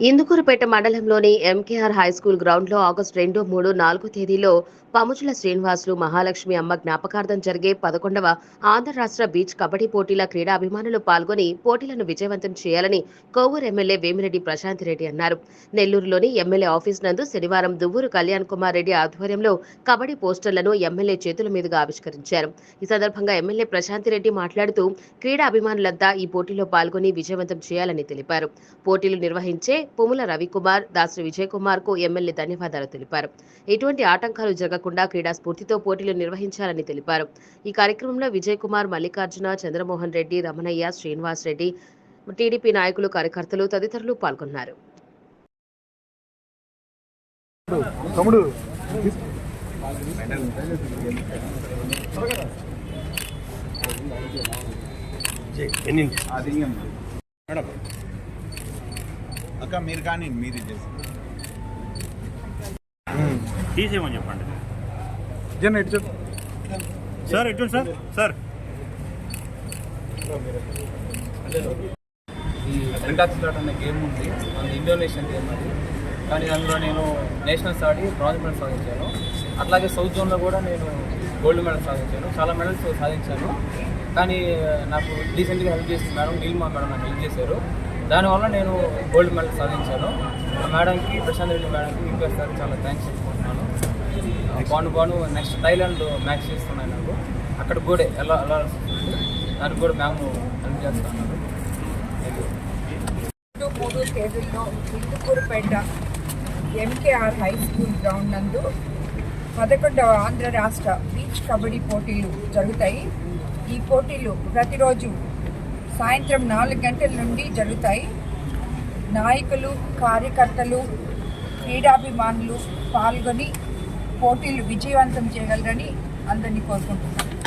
ఇందుకూరుపేట మండలంలోని MKR high school గ్రౌండ్లో August రెండు మూడు నాలుగు తేదీలో పముచుల శ్రీనివాసులు మహాలక్ష్మి అమ్మ జ్ఞాపకార్థం జరిగే పదకొండవ ఆంధ్ర రాష్ట్ర బీచ్ కబడ్డీ పోటీల క్రీడా అభిమానులు పాల్గొని పోటీలను విజయవంతం చేయాలని కోవూరు ఎమ్మెల్యే వేమిరెడ్డి ప్రశాంత్ రెడ్డి అన్నారు. నెల్లూరులోని ఎమ్మెల్యే ఆఫీస్ నందు శనివారం దువ్వూరు కళ్యాణ్ కుమార్ రెడ్డి ఆధ్వర్యంలో కబడ్డీ పోస్టర్లను ఎమ్మెల్యే చేతుల మీదుగా ఆవిష్కరించారు. ఈ సందర్భంగా ఎమ్మెల్యే ప్రశాంత్ రెడ్డి మాట్లాడుతూ క్రీడా అభిమానులంతా ఈ పోటీలో పాల్గొని విజయవంతం చేయాలని తెలిపారు. పోటీలు నిర్వహించే పుముల రవికుమార్ దాసరి విజయ్ కుమార్కు ఎమ్మెల్యే ధన్యవాదాలు తెలిపారు. ఎటువంటి ఆటంకాలు జరగకుండా క్రీడా స్ఫూర్తితో పోటీలు నిర్వహించాలని తెలిపారు. ఈ కార్యక్రమంలో విజయ్ కుమార్ మల్లికార్జున చంద్రమోహన్ రెడ్డి రమణయ్య శ్రీనివాస్ రెడ్డి టీడీపీ నాయకులు కార్యకర్తలు తదితరులు పాల్గొన్నారు. తమ్ముడు మేడం. అక్క మీరు కానీ మీరు చేసి. తీసేయమని చెప్పండి. జన్ ఎటు సార్ ఎటు సార్? సార్. ఈ అనే గేమ్ ఉంది. అది ఇండోనేషియన్ గేమ్ అది. కానీ అందులో నేను నేషనల్స్ ఆడి బ్రాంజ్ మెడల్ సాధించాను. అట్లాగే సౌత్ జోన్లో కూడా నేను గోల్డ్ మెడల్ సాధించాను. చాలా మెడల్స్ సాధించాను. కానీ నాకు రీసెంట్గా హెల్ప్ చేసింది మేడం నీలిమా మేడం నాకు హెల్ప్ చేశారు. దానివల్ల నేను గోల్డ్ మెడల్ సాధించాను. ఆ మేడంకి ప్రశాంత్ రెడ్డి మేడంకి ఇంకా సార్ చాలా థ్యాంక్స్ చెప్పుకుంటున్నాను. Banu Banu next Thailand match చేస్తున్నాయి నాకు. అక్కడ కూడా ఎలా ఎలా దానికి కూడా మ్యామ్ హెల్ప్ చేస్తున్నారు. రెండు మూడు తేదీల్లో Indukurpet MKR high school ground నందు పదకొండవ ఆంధ్ర రాష్ట్ర బీచ్ కబడ్డీ పోటీలు జరుగుతాయి. ఈ పోటీలు ప్రతిరోజు సాయంత్రం నాలుగు గంటల నుండి జరుగుతాయి. నాయకులు కార్యకర్తలు క్రీడాభిమానులు పాల్గొని పోటీలు విజయవంతం చేయగలరని అందరినీ కోరుకుంటున్నాను